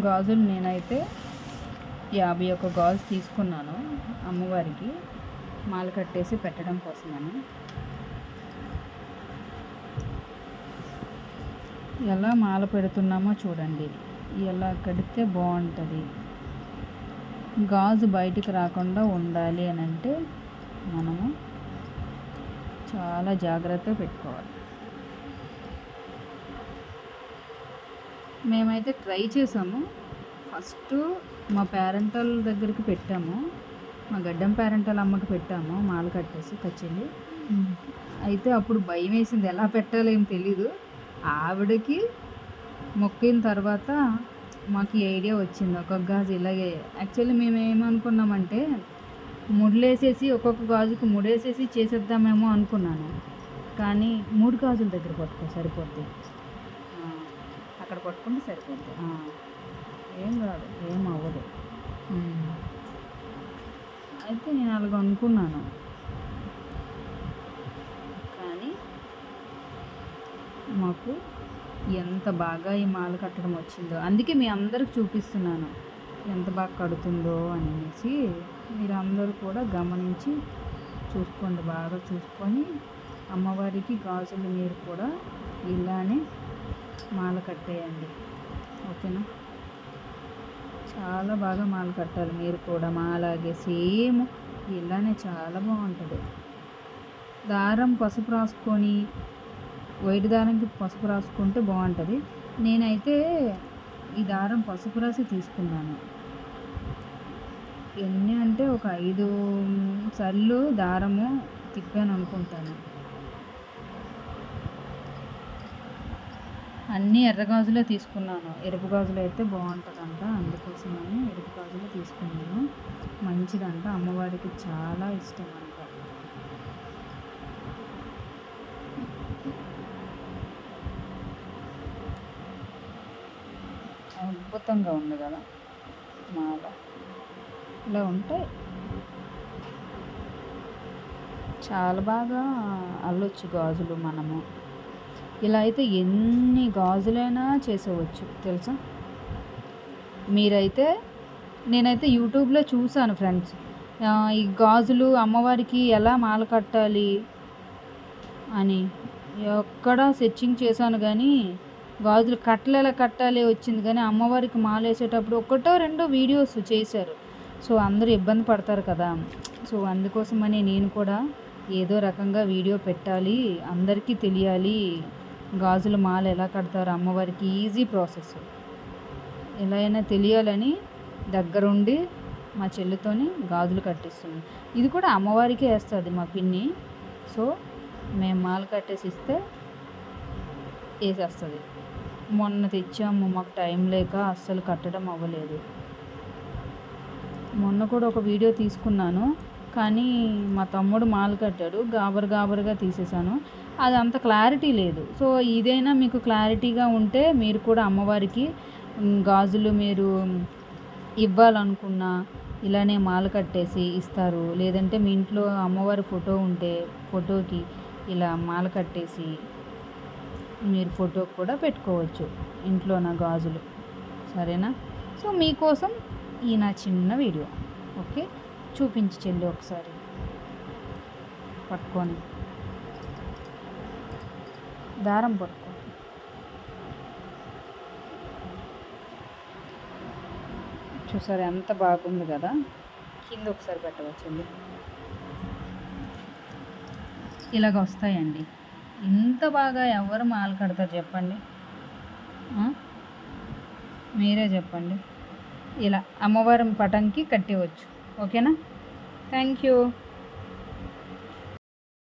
గాజులు నేనైతే యాభై ఒక గాజు తీసుకున్నాను అమ్మవారికి. మాల కట్టేసి పెట్టడం కోసమని. ఎలా మాల పెడుతున్నామో చూడండి. ఎలా కడితే బాగుంటుంది. గాజు బయటికి రాకుండా ఉండాలి అని అంటే మనము చాలా జాగ్రత్త పెట్టుకోవాలి. మేమైతే ట్రై చేసాము. ఫస్ట్ మా పేరెంటల్ దగ్గరికి పెట్టాము. మా గడ్డం పేరెంటల్ అమ్మకి పెట్టాము. మాల కట్టేసి కచ్చింది. అయితే అప్పుడు భయం వేసింది ఎలా పెట్టాలో ఏం తెలీదు. ఆవిడకి మొక్కిన తర్వాత మాకు ఈ ఐడియా వచ్చింది. ఒక్కొక్క గాజు ఇలాగే. యాక్చువల్లీ మేము ఏమనుకున్నామంటే ముడిలేసేసి ఒక్కొక్క గాజుకి ముడేసేసి చేసేద్దామేమో అనుకున్నాను. కానీ మూడు గాజుల దగ్గర పట్టుకో సరిపోద్ది. అక్కడ పట్టుకుంటే సరిపోద్ది. ఆ, ఏం కాదు. ఏం అవ్వదు. అయితే నేను అలాగ అనుకున్నాను. కానీ మాకు ఎంత బాగా ఈ మాల కట్టడం వచ్చిందో అందుకే మీ అందరికి చూపిస్తున్నాను ఎంత బాగా కడుతుందో అనేసి మీరు అందరూ కూడా గమనించి చూసుకోండి బాగా చూసుకొని అమ్మవారికి గాజులు మీరు కూడా ఇలానే మాల కట్టేయండి. ఓకేనా? చాలా బాగా మాల కట్టాలి మీరు కూడా. మాలాగే సేమ్ ఇలానే చాలా బాగుంటుంది. దారం పసుపు రాసుకొని వైట్ దారంకి పసుపు రాసుకుంటే బాగుంటుంది. నేనైతే ఈ దారం పసుపు రాసి తీసుకున్నాను. ఎన్ని అంటే ఒక ఐదు సార్లు దారము తిప్పాను అనుకుంటాను. అన్నీ ఎర్ర గాజులే తీసుకున్నాను. ఎరుపు గాజులు అయితే బాగుంటుందంట. అందుకోసమని ఎరుపు గాజులే తీసుకున్నాను. మంచిదంట. అమ్మవారికి చాలా ఇష్టం అంట అద్భుతంగా ఉంది కదా మాల. ఇలా ఉంటాయి చాలా బాగా అల్లొచ్చు గాజులు మనము. ఇలా అయితే ఎన్ని గాజులైనా చేసేవచ్చు తెలుసా? మీరైతే నేనైతే యూట్యూబ్లో చూశాను ఫ్రెండ్స్. ఈ గాజులు అమ్మవారికి ఎలా మాల కట్టాలి అని ఎక్కడ సెర్చింగ్ చేశాను కానీ గాజులు కట్టలు ఎలా కట్టాలి వచ్చింది కానీ అమ్మవారికి మాల వేసేటప్పుడు ఒకటో రెండో వీడియోస్ చేశారు. సో అందరూ ఇబ్బంది పడతారు కదా. సో అందుకోసమని నేను కూడా ఏదో రకంగా వీడియో పెట్టాలి అందరికీ తెలియాలి గాజుల మాల ఎలా కడతారు అమ్మవారికి? Easy process. ఎలా అయినా తెలియాలని దగ్గరుండి మా చెల్లితోని గాజులు కట్టిస్తుంది. ఇది కూడా అమ్మవారికే వేస్తుంది మా పిన్ని. సో మేము మాల కట్టేసి ఇస్తే వేసేస్తుంది. మొన్న తెచ్చాము మాకు టైం లేక అస్సలు కట్టడం అవ్వలేదు. మొన్న కూడా ఒక వీడియో తీసుకున్నాను. కానీ మా తమ్ముడు మాల కట్టాడు. గాబర్ గాబర్గా తీసేశాను. అది అంత క్లారిటీ లేదు. సో ఇదైనా మీకు క్లారిటీగా ఉంటే మీరు కూడా అమ్మవారికి గాజులు మీరు ఇవ్వాలనుకున్నా ఇలానే మాల కట్టేసి ఇస్తారు. లేదంటే మీ ఇంట్లో అమ్మవారి ఫోటో ఉంటే ఫోటోకి ఇలా మాల కట్టేసి మీరు ఫోటోకి కూడా పెట్టుకోవచ్చు ఇంట్లో నా గాజులు. సరేనా? సో మీకోసం ఈ నా చిన్న వీడియో. ఓకే? చూపించి చెల్లి ఒకసారి. పట్టుకొని దారం పట్టుకో చూసారు ఎంత బాగుంది కదా? కింద ఒకసారి పెట్టవచ్చండి. ఇలాగ వస్తాయండి. ఇంత బాగా ఎవరు మాల కడతారు చెప్పండి? మీరే చెప్పండి. ఇలా అమ్మవారి పటంకి కట్టివచ్చు. ఓకేనా? Thank you.